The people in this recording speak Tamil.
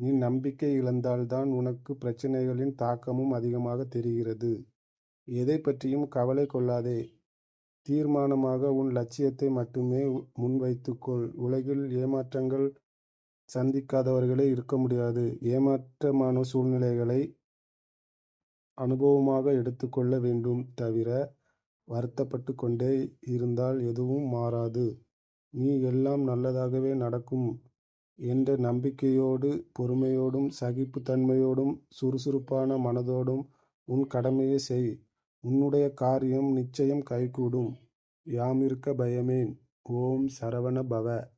நீ நம்பிக்கை இழந்தால்தான் உனக்கு பிரச்சனைகளின் தாக்கமும் அதிகமாக தெரிகிறது. எதை பற்றியும் கவலை கொள்ளாதே. தீர்மானமாக உன் லட்சியத்தை மட்டுமே முன்வைத்துக்கொள் உலகில் ஏமாற்றங்கள் சந்திக்காதவர்களே இருக்க முடியாது. ஏமாற்றமான சூழ்நிலைகளை அனுபவமாக எடுத்துக்கொள்ள வேண்டும் தவிர வருத்தப்பட்டு கொண்டே இருந்தால் எதுவும் மாறாது. நீ எல்லாம் நல்லதாகவே நடக்கும். என்ற நம்பிக்கையோடு பொறுமையோடும் சகிப்புத்தன்மையோடும் சுறுசுறுப்பான மனதோடும் உன் கடமையை செய். உன்னுடைய காரியம் நிச்சயம் கைகூடும். யாமிருக்க பயமேன். ஓம் சரவண பவ.